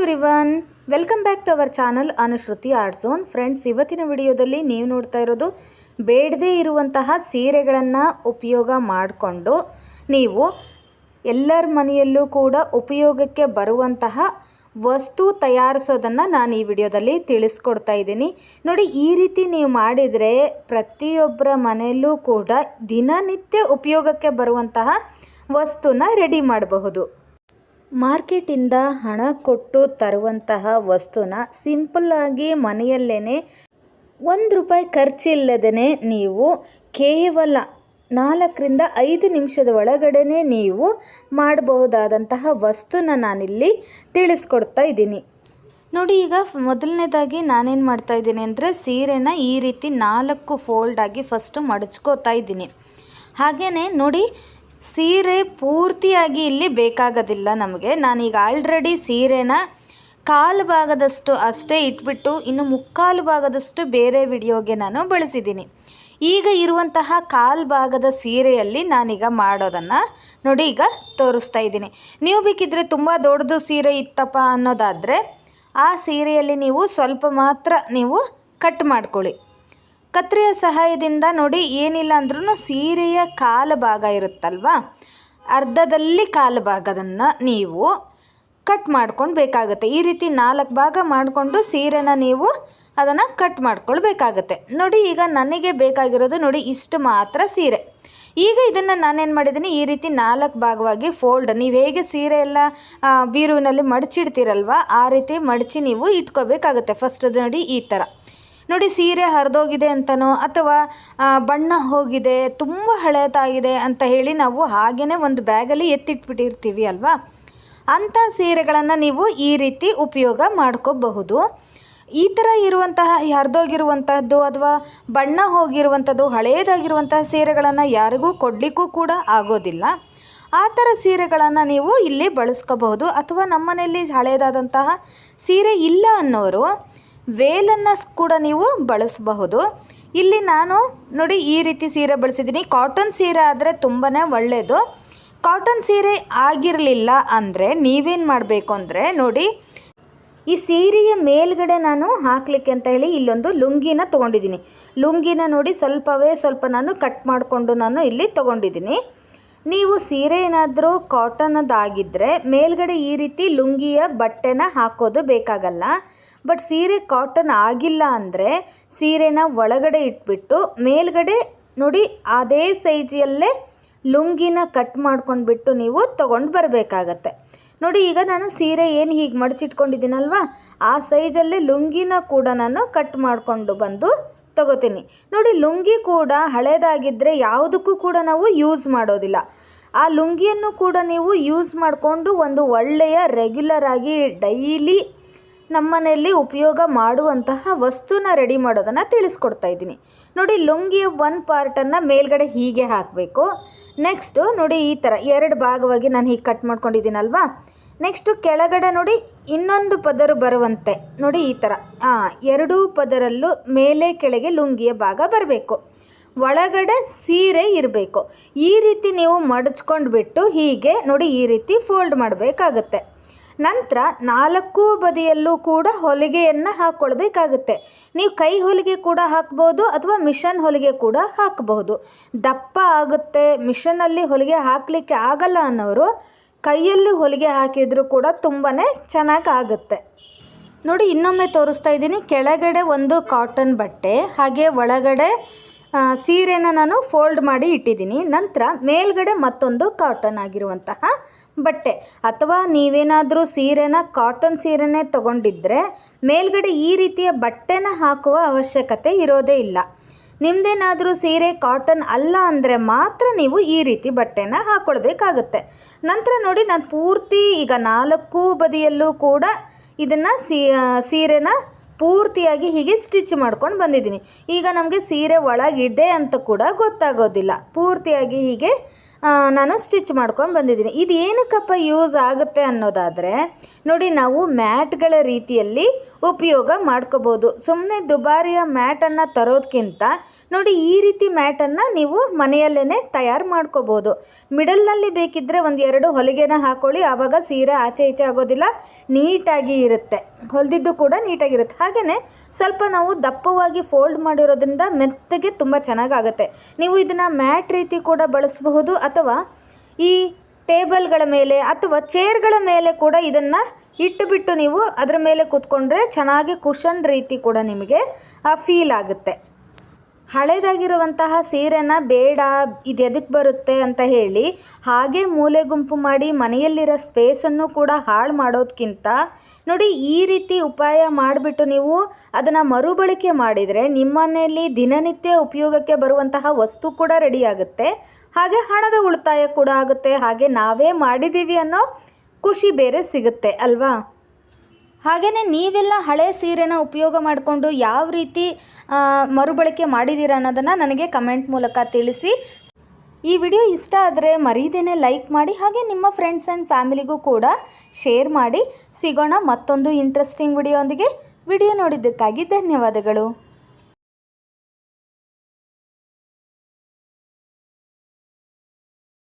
Everyone, welcome back to our channel Anushruti art zone. Friends, ಇವತ್ತಿನ ವಿಡಿಯೋದಲ್ಲಿ ನೀವು ನೋಡ್ತಾ ಇರೋದು ಬೇಡದೇ ಇರುವಂತಹ ಸೀರೆಗಳನ್ನು ಉಪಯೋಗ ಮಾಡಿಕೊಂಡು ನೀವು ಎಲ್ಲರ ಮನೆಯಲ್ಲೂ ಕೂಡ ಉಪಯೋಗಕ್ಕೆ ಬರುವಂತಹ ವಸ್ತು ತಯಾರಿಸೋದನ್ನು ನಾನು ಈ ವಿಡಿಯೋದಲ್ಲಿ ತಿಳಿಸ್ಕೊಡ್ತಾ ಇದ್ದೀನಿ. ನೋಡಿ, ಈ ರೀತಿ ನೀವು ಮಾಡಿದರೆ ಪ್ರತಿಯೊಬ್ಬರ ಮನೆಯಲ್ಲೂ ಕೂಡ ದಿನನಿತ್ಯ ಉಪಯೋಗಕ್ಕೆ ಬರುವಂತಹ ವಸ್ತುನ ರೆಡಿ ಮಾಡಬಹುದು. ಮಾರ್ಕೆಟಿಂದ ಹಣ ಕೊಟ್ಟು ತರುವಂತಹ ವಸ್ತುನ ಸಿಂಪಲ್ಲಾಗಿ ಮನೆಯಲ್ಲೇ ಒಂದು ರೂಪಾಯಿ ಖರ್ಚಿಲ್ಲದೇ ನೀವು ಕೇವಲ ನಾಲ್ಕರಿಂದ ಐದು ನಿಮಿಷದ ಒಳಗಡೆ ನೀವು ಮಾಡಬಹುದಾದಂತಹ ವಸ್ತುನ ನಾನಿಲ್ಲಿ ತಿಳಿಸ್ಕೊಡ್ತಾ ಇದ್ದೀನಿ. ನೋಡಿ, ಈಗ ಮೊದಲನೇದಾಗಿ ನಾನೇನು ಮಾಡ್ತಾ ಇದ್ದೀನಿ ಅಂದರೆ ಸೀರೆನ ಈ ರೀತಿ ನಾಲ್ಕು ಫೋಲ್ಡ್ ಆಗಿ ಫಸ್ಟು ಮಡಚ್ಕೋತಾ ಇದ್ದೀನಿ. ಹಾಗೆಯೇ ನೋಡಿ ಸೀರೆ ಪೂರ್ತಿಯಾಗಿ ಇಲ್ಲಿ ಬೇಕಾಗೋದಿಲ್ಲ ನಮಗೆ. ನಾನೀಗ ಆಲ್ರೆಡಿ ಸೀರೆನ ಕಾಲು ಭಾಗದಷ್ಟು ಅಷ್ಟೇ ಇಟ್ಬಿಟ್ಟು, ಇನ್ನು ಮುಕ್ಕಾಲು ಭಾಗದಷ್ಟು ಬೇರೆ ವಿಡಿಯೋಗೆ ನಾನು ಬಳಸಿದ್ದೀನಿ. ಈಗ ಇರುವಂತಹ ಕಾಲು ಭಾಗದ ಸೀರೆಯಲ್ಲಿ ನಾನೀಗ ಮಾಡೋದನ್ನು ನೋಡಿ ಈಗ ತೋರಿಸ್ತಾ ಇದ್ದೀನಿ. ನೀವು ಬೇಕಿದ್ರೆ ತುಂಬ ದೊಡ್ಡದು ಸೀರೆ ಇತ್ತಪ್ಪ ಅನ್ನೋದಾದರೆ, ಆ ಸೀರೆಯಲ್ಲಿ ನೀವು ಸ್ವಲ್ಪ ಮಾತ್ರ ನೀವು ಕಟ್ ಮಾಡ್ಕೊಳ್ಳಿ. ಕತ್ರಿಯ ಸಹಾಯದಿಂದ ನೋಡಿ, ಏನಿಲ್ಲ ಅಂದ್ರೂ ಸೀರೆಯ ಕಾಲು ಭಾಗ ಇರುತ್ತಲ್ವ? ಅರ್ಧದಲ್ಲಿ ಕಾಲು ಭಾಗದನ್ನು ನೀವು ಕಟ್ ಮಾಡ್ಕೊಂಡು ಬೇಕಾಗುತ್ತೆ ಈ ರೀತಿ ನಾಲ್ಕು ಭಾಗ ಮಾಡಿಕೊಂಡು ಸೀರೆನ ನೀವು ಅದನ್ನು ಕಟ್ ಮಾಡ್ಕೊಳ್ಬೇಕಾಗತ್ತೆ. ನೋಡಿ, ಈಗ ನನಗೆ ಬೇಕಾಗಿರೋದು ನೋಡಿ, ಇಷ್ಟು ಮಾತ್ರ ಸೀರೆ. ಈಗ ಇದನ್ನು ನಾನೇನು ಮಾಡಿದ್ದೀನಿ, ಈ ರೀತಿ ನಾಲ್ಕು ಭಾಗವಾಗಿ ಫೋಲ್ಡ್ ನೀವು ಹೇಗೆ ಸೀರೆ ಎಲ್ಲ ಬೀರುವಿನಲ್ಲಿ ಮಡಚಿಡ್ತೀರಲ್ವ, ಆ ರೀತಿ ಮಡಚಿ ನೀವು ಇಟ್ಕೋಬೇಕಾಗುತ್ತೆ ಫಸ್ಟ್ ನೋಡಿ ಈ ಥರ ನೋಡಿ ಸೀರೆ ಹರಿದೋಗಿದೆ ಅಂತನೋ ಅಥವಾ ಬಣ್ಣ ಹೋಗಿದೆ, ತುಂಬ ಹಳೇದಾಗಿದೆ ಅಂತ ಹೇಳಿ ನಾವು ಹಾಗೇ ಒಂದು ಬ್ಯಾಗಲ್ಲಿ ಎತ್ತಿಟ್ಬಿಟ್ಟಿರ್ತೀವಿ ಅಲ್ವಾ? ಅಂಥ ಸೀರೆಗಳನ್ನು ನೀವು ಈ ರೀತಿ ಉಪಯೋಗ ಮಾಡ್ಕೋಬಹುದು. ಈ ಥರ ಇರುವಂತಹ ಹರಿದೋಗಿರುವಂತಹದ್ದು ಅಥವಾ ಬಣ್ಣ ಹೋಗಿರುವಂಥದ್ದು ಹಳೆಯದಾಗಿರುವಂತಹ ಸೀರೆಗಳನ್ನು ಯಾರಿಗೂ ಕೊಡಲಿಕ್ಕೂ ಕೂಡ ಆಗೋದಿಲ್ಲ. ಆ ಥರ ಸೀರೆಗಳನ್ನು ನೀವು ಇಲ್ಲಿ ಬಳಸ್ಕೋಬಹುದು. ಅಥವಾ ನಮ್ಮನೆಯಲ್ಲಿ ಹಳೆಯದಾದಂತಹ ಸೀರೆ ಇಲ್ಲ ಅನ್ನೋರು ವೇಲನ್ನು ಕೂಡ ನೀವು ಬಳಸಬಹುದು. ಇಲ್ಲಿ ನಾನು ನೋಡಿ ಈ ರೀತಿ ಸೀರೆ ಬಳಸಿದ್ದೀನಿ. ಕಾಟನ್ ಸೀರೆ ಆದರೆ ತುಂಬಾ ಒಳ್ಳೆಯದು ಕಾಟನ್ ಸೀರೆ ಆಗಿರಲಿಲ್ಲ ಅಂದರೆ ನೀವೇನು ಮಾಡಬೇಕು ಅಂದರೆ ನೋಡಿ, ಈ ಸೀರೆಯ ಮೇಲ್ಗಡೆ ನಾನು ಹಾಕಲಿಕ್ಕೆ ಅಂತ ಹೇಳಿ ಇಲ್ಲೊಂದು ಲುಂಗಿನ ತೊಗೊಂಡಿದ್ದೀನಿ. ಲುಂಗಿನ ನೋಡಿ ಸ್ವಲ್ಪವೇ ಸ್ವಲ್ಪ ನಾನು ಕಟ್ ಮಾಡಿಕೊಂಡು ನಾನು ಇಲ್ಲಿ ತೊಗೊಂಡಿದ್ದೀನಿ. ನೀವು ಸೀರೆ ಏನಾದರೂ ಕಾಟನದಾಗಿದ್ದರೆ ಮೇಲ್ಗಡೆ ಈ ರೀತಿ ಲುಂಗಿಯ ಬಟ್ಟೆನ ಹಾಕೋದು ಬೇಕಾಗಲ್ಲ. ಬಟ್ ಸೀರೆ ಕಾಟನ್ ಆಗಿಲ್ಲ ಅಂದರೆ ಸೀರೆನ ಒಳಗಡೆ ಇಟ್ಬಿಟ್ಟು ಮೇಲ್ಗಡೆ ನೋಡಿ ಅದೇ ಸೈಜಲ್ಲೇ ಲುಂಗಿನ ಕಟ್ ಮಾಡ್ಕೊಂಡ್ಬಿಟ್ಟು ನೀವು ತೊಗೊಂಡು ಬರಬೇಕಾಗತ್ತೆ. ನೋಡಿ ಈಗ ನಾನು ಸೀರೆ ಏನು ಹೀಗೆ ಮಡಚಿಟ್ಕೊಂಡಿದ್ದೀನಲ್ವ? ಆ ಸೈಜಲ್ಲೇ ಲುಂಗಿನ ಕೂಡ ನಾನು ಕಟ್ ಮಾಡಿಕೊಂಡು ಬಂದು ತಗೋತೀನಿ. ನೋಡಿ ಲುಂಗಿ ಕೂಡ ಹಳೇದಾಗಿದ್ದರೆ ಯಾವುದಕ್ಕೂ ಕೂಡ ನಾವು ಯೂಸ್ ಮಾಡೋದಿಲ್ಲ. ಆ ಲುಂಗಿಯನ್ನು ಕೂಡ ನೀವು ಯೂಸ್ ಮಾಡಿಕೊಂಡು ಒಂದು ಒಳ್ಳೆಯ ರೆಗ್ಯುಲರ್ ಆಗಿ ಡೈಲಿ ನಮ್ಮನೆಯಲ್ಲಿ ಉಪಯೋಗ ಮಾಡುವಂತಹ ವಸ್ತುನ ರೆಡಿ ಮಾಡೋದನ್ನು ತಿಳಿಸ್ಕೊಡ್ತಾ ಇದ್ದೀನಿ. ನೋಡಿ, ಲುಂಗಿಯ ಒನ್ ಪಾರ್ಟನ್ನು ಮೇಲ್ಗಡೆ ಹೀಗೆ ಹಾಕಬೇಕು. ನೆಕ್ಸ್ಟು ನೋಡಿ, ಈ ಥರ ಎರಡು ಭಾಗವಾಗಿ ನಾನು ಹೀಗೆ ಕಟ್ ಮಾಡ್ಕೊಂಡಿದ್ದೀನಲ್ವಾ? ನೆಕ್ಸ್ಟು ಕೆಳಗಡೆ ನೋಡಿ, ಇನ್ನೊಂದು ಪದರು ಬರುವಂತೆ. ನೋಡಿ, ಈ ಥರ ಹಾಂ ಎರಡೂ ಪದರಲ್ಲೂ ಮೇಲೆ ಕೆಳಗೆ ಲುಂಗಿಯ ಭಾಗ ಬರಬೇಕು. ಒಳಗಡೆ ಸೀರೆ ಇರಬೇಕು. ಈ ರೀತಿ ನೀವು ಮಡಚ್ಕೊಂಡು ಬಿಟ್ಟು ಹೀಗೆ ನೋಡಿ, ಈ ರೀತಿ ಫೋಲ್ಡ್ ಮಾಡಬೇಕಾಗತ್ತೆ. ನಂತರ ನಾಲ್ಕು ಬದಿಯಲ್ಲೂ ಕೂಡ ಹೊಲಿಗೆಯನ್ನು ಹಾಕ್ಕೊಳ್ಬೇಕಾಗುತ್ತೆ ನೀವು ಕೈ ಹೊಲಿಗೆ ಕೂಡ ಹಾಕ್ಬೋದು ಅಥವಾ ಮಿಷನ್ ಹೊಲಿಗೆ ಕೂಡ ಹಾಕಬಹುದು ದಪ್ಪ ಆಗುತ್ತೆ ಮಿಷನಲ್ಲಿ ಹೊಲಿಗೆ ಹಾಕಲಿಕ್ಕೆ ಆಗಲ್ಲ ಅನ್ನೋರು ಕೈಯಲ್ಲಿ ಹೊಲಿಗೆ ಹಾಕಿದರೂ ಕೂಡ ತುಂಬಾ ಚೆನ್ನಾಗಿ ಆಗುತ್ತೆ ನೋಡಿ ಇನ್ನೊಮ್ಮೆ ತೋರಿಸ್ತಾ ಇದ್ದೀನಿ. ಕೆಳಗಡೆ ಒಂದು ಕಾಟನ್ ಬಟ್ಟೆ, ಹಾಗೆ ಒಳಗಡೆ ಸೀರೆನ ನಾನು ಫೋಲ್ಡ್ ಮಾಡಿ ಇಟ್ಟಿದ್ದೀನಿ. ನಂತರ ಮೇಲ್ಗಡೆ ಮತ್ತೊಂದು ಕಾಟನ್ ಆಗಿರುವಂತಹ ಬಟ್ಟೆ. ಅಥವಾ ನೀವೇನಾದರೂ ಸೀರೆನ ಕಾಟನ್ ಸೀರೆನೇ ತಗೊಂಡಿದ್ದರೆ ಮೇಲ್ಗಡೆ ಈ ರೀತಿಯ ಬಟ್ಟೆನ ಹಾಕುವ ಅವಶ್ಯಕತೆ ಇರೋದೇ ಇಲ್ಲ. ನಿಮ್ಮದೇನಾದರೂ ಸೀರೆ ಕಾಟನ್ ಅಲ್ಲ ಅಂದರೆ ಮಾತ್ರ ನೀವು ಈ ರೀತಿ ಬಟ್ಟೆನ ಹಾಕ್ಕೊಳ್ಬೇಕಾಗುತ್ತೆ ನಂತರ ನೋಡಿ, ನಾನು ಪೂರ್ತಿ ಈಗ ನಾಲ್ಕು ಬದಿಯಲ್ಲೂ ಕೂಡ ಇದನ್ನು ಸೀರೆನ ಪೂರ್ತಿಯಾಗಿ ಹೀಗೆ ಸ್ಟಿಚ್ ಮಾಡ್ಕೊಂಡು ಬಂದಿದ್ದೀನಿ. ಈಗ ನಮಗೆ ಸೀರೆ ಒಳಗಿದೆ ಅಂತ ಕೂಡ ಗೊತ್ತಾಗೋದಿಲ್ಲ. ಪೂರ್ತಿಯಾಗಿ ಹೀಗೆ ನಾನು ಸ್ಟಿಚ್ ಮಾಡ್ಕೊಂಡು ಬಂದಿದ್ದೀನಿ. ಇದು ಏನಕ್ಕಪ್ಪ ಯೂಸ್ ಆಗುತ್ತೆ ಅನ್ನೋದಾದರೆ, ನೋಡಿ ನಾವು ಮ್ಯಾಟ್ಗಳ ರೀತಿಯಲ್ಲಿ ಉಪಯೋಗ ಮಾಡ್ಕೋಬೋದು. ಸುಮ್ಮನೆ ದುಬಾರಿಯ ಮ್ಯಾಟನ್ನು ತರೋದಕ್ಕಿಂತ ನೋಡಿ ಈ ರೀತಿ ಮ್ಯಾಟನ್ನು ನೀವು ಮನೆಯಲ್ಲೇ ತಯಾರು ಮಾಡ್ಕೋಬೋದು. ಮಿಡಲ್ನಲ್ಲಿ ಬೇಕಿದ್ದರೆ ಒಂದು ಎರಡು ಹೊಲಿಗೆನ ಹಾಕೊಳ್ಳಿ. ಆವಾಗ ಸೀರೆ ಆಚೆ ಈಚೆ ಆಗೋದಿಲ್ಲ. ನೀಟಾಗಿ ಇರುತ್ತೆ. ಹೊಲಿದಿದ್ದು ಕೂಡ ನೀಟಾಗಿರುತ್ತೆ. ಹಾಗೆಯೇ ಸ್ವಲ್ಪ ನಾವು ದಪ್ಪವಾಗಿ ಫೋಲ್ಡ್ ಮಾಡಿರೋದ್ರಿಂದ ಮೆತ್ತಗೆ ತುಂಬ ಚೆನ್ನಾಗಾಗುತ್ತೆ. ನೀವು ಇದನ್ನು ಮ್ಯಾಟ್ ರೀತಿ ಕೂಡ ಬಳಸಬಹುದು ಅಥವಾ ಈ ಟೇಬಲ್ಗಳ ಮೇಲೆ ಅಥವಾ ಚೇರ್ಗಳ ಮೇಲೆ ಕೂಡ ಇದನ್ನು ಇಟ್ಟುಬಿಟ್ಟು ನೀವು ಅದರ ಮೇಲೆ ಕೂತ್ಕೊಂಡ್ರೆ ಚೆನ್ನಾಗಿ ಕುಷನ್ ರೀತಿ ಕೂಡ ನಿಮಗೆ ಫೀಲ್ ಆಗುತ್ತೆ. ಹಳೇದಾಗಿರುವಂತಹ ಸೀರೆನ ಬೇಡ, ಇದು ಎದಕ್ಕೆ ಬರುತ್ತೆ ಅಂತ ಹೇಳಿ ಹಾಗೆ ಮೂಲೆ ಗುಂಪು ಮಾಡಿ ಮನೆಯಲ್ಲಿರೋ ಸ್ಪೇಸನ್ನು ಕೂಡ ಹಾಳು ಮಾಡೋದಕ್ಕಿಂತ ನೋಡಿ ಈ ರೀತಿ ಉಪಾಯ ಮಾಡಿಬಿಟ್ಟು ನೀವು ಅದನ್ನು ಮರುಬಳಕೆ ಮಾಡಿದರೆ ನಿಮ್ಮನೆಯಲ್ಲಿ ದಿನನಿತ್ಯ ಉಪಯೋಗಕ್ಕೆ ಬರುವಂತಹ ವಸ್ತು ಕೂಡ ರೆಡಿ ಆಗುತ್ತೆ. ಹಾಗೆ ಹಣದ ಉಳಿತಾಯ ಕೂಡ ಆಗುತ್ತೆ. ಹಾಗೆ ನಾವೇ ಮಾಡಿದ್ದೀವಿ ಅನ್ನೋ ಖುಷಿ ಬೇರೆ ಸಿಗುತ್ತೆ, ಅಲ್ವಾ? ಹಾಗೆಯೇ ನೀವೆಲ್ಲ ಹಳೆ ಸೀರೆನ ಉಪಯೋಗ ಮಾಡಿಕೊಂಡು ಯಾವ ರೀತಿ ಮರುಬಳಕೆ ಮಾಡಿದ್ದೀರಾ ಅನ್ನೋದನ್ನು ನನಗೆ ಕಮೆಂಟ್ ಮೂಲಕ ತಿಳಿಸಿ. ಈ ವಿಡಿಯೋ ಇಷ್ಟ ಆದರೆ ಮರೀದೇನೆ ಲೈಕ್ ಮಾಡಿ, ಹಾಗೆ ನಿಮ್ಮ ಫ್ರೆಂಡ್ಸ್ ಆ್ಯಂಡ್ ಫ್ಯಾಮಿಲಿಗೂ ಕೂಡ ಶೇರ್ ಮಾಡಿ. ಸಿಗೋಣ ಮತ್ತೊಂದು ಇಂಟ್ರೆಸ್ಟಿಂಗ್ ವಿಡಿಯೋ ವಿಡಿಯೋ ನೋಡಿದ್ದಕ್ಕಾಗಿ ಧನ್ಯವಾದಗಳು.